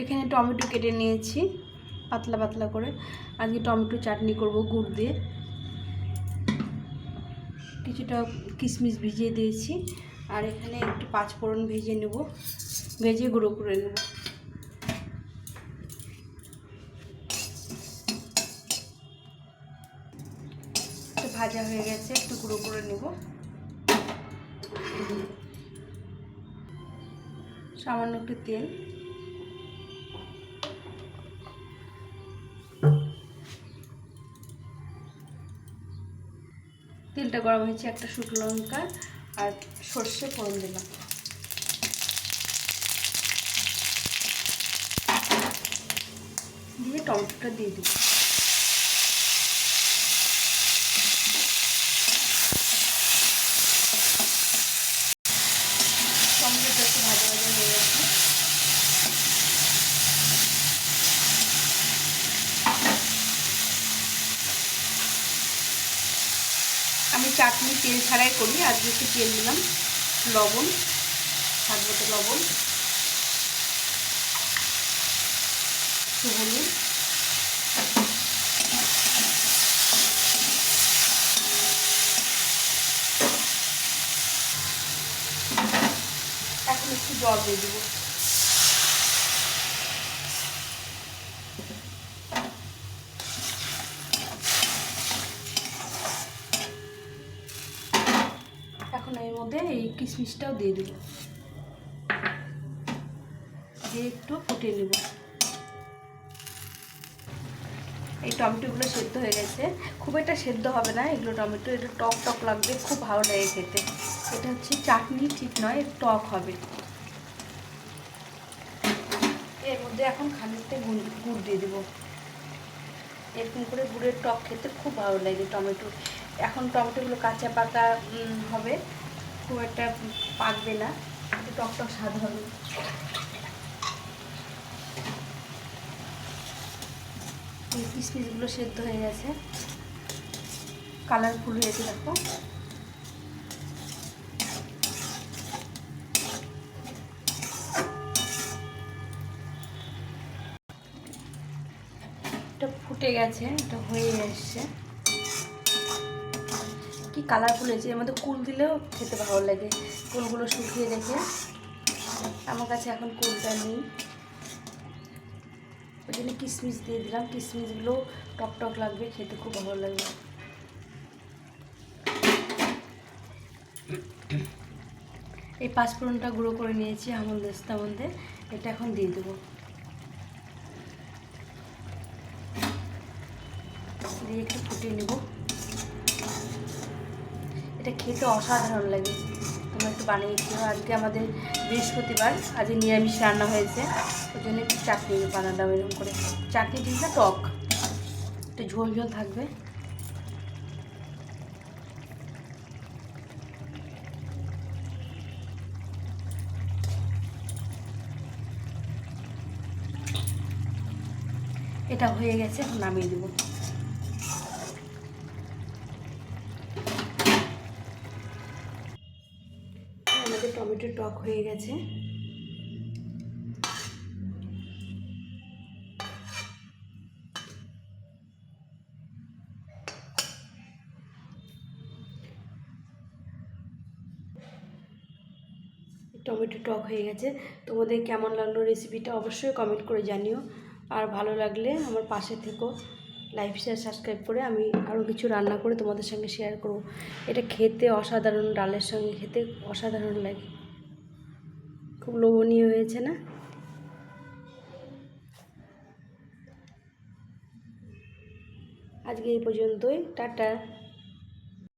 এখানে টমেটো কেটে নিয়েছি, পাতলা পাতলা করে। আজকে টমেটো চাটনি করব গুড় দিয়ে। কিছুটা কিশমিশ ভিজিয়ে দিয়েছি, আর এখানে একটু পাঁচ ফোড়ন ভেজে নেব। ভেজে গুঁড়ো করে নেব। ভাজা হয়ে গেছে, একটু গুঁড়ো করে নেব। সামান্য একটু তেল। তেলটা গরম হয়েছে একটা শুকনো লঙ্কা আর সর্ষে ফোড়ন দিলাম। দিয়ে টমেটোটা দিয়ে দিব টমেটোটা একটু ভাজা ভাজা হয়ে গেছে আমি চাটনি, তেল ছাড়াই করি। আজকে একটু তেল দিলাম। লবণ, স্বাদ মতো লবণ। হলুদ। এখন একটু জল দিয়ে দেবো। এখন এর মধ্যে এই কিশমিশটাও দিয়ে দেবো। দিয়ে একটু ফুটিয়ে নেব। এই টমেটোগুলো সেদ্ধ হয়ে গেছে। খুব একটা সেদ্ধ হবে না, এগুলো টমেটো, এটা টক টক লাগবে, খুব ভালো লাগে খেতে। এটা হচ্ছে চাটনি ঠিক নয়, টক হবে। এর মধ্যে এখন খানিকটা গুড় গুড় দিয়ে দেবো। এরকম করে গুড়ের টক খেতে খুব ভালো লাগে টমেটো এখন টমেটোগুলো কাঁচা পাকা হবে। খুব একটা পাকবে না, একটু টক টক স্বাদ হবে। এই সেদ্ধ হয়ে গেছে। কালারফুল হয়েছে, দেখো। ফুটে গেছে, এটা হয়ে এসছে। কালারফুল হয়েছে। এর মধ্যে কুল দিলেও খেতে ভালো লাগে। কুলগুলো শুকিয়ে রেখে আমার কাছে এখন কুলটা নেই। ওই জন্য কিশমিশ দিয়ে দিলাম। কিশমিশগুলো টক টক লাগবে, খেতে খুব ভালো লাগবে। এই পাঁচফোড়নটা গুঁড়ো করে নিয়েছি আমল দেস্তার মধ্যে। এটা এখন দিয়ে দেবো। দিয়ে একটু ফুটিয়ে নেব। এটা খেতে অসাধারণ লাগে। তোমরা একটু বানিয়ে খেও আজকে আমাদের বৃহস্পতিবার, আজকে নিরামিষ রান্না হয়েছে। ওই জন্য একটু চাটনি বানালাম এরকম করে। চাটনি ঠিক না টক। একটু ঝোল ঝোল থাকবে। এটা হয়ে গেছে, নামিয়ে দেবো। টমেটো টক হয়ে গেছে। টমেটো টক হয়ে গেছে। তোমাদের কেমন লাগল রেসিপিটা অবশ্যই কমেন্ট করে জানিও। আর ভালো লাগলে আমার পাশে থেকো। লাইফ শেয়ার সাবস্ক্রাইব করে আমি আরও কিছু রান্না করে তোমাদের সঙ্গে শেয়ার করব। এটা খেতে অসাধারণ, ডালের সঙ্গে খেতে অসাধারণ লাগে। খুব লোভনীয় হয়েছে না? আজকে এই পর্যন্তই টাটা।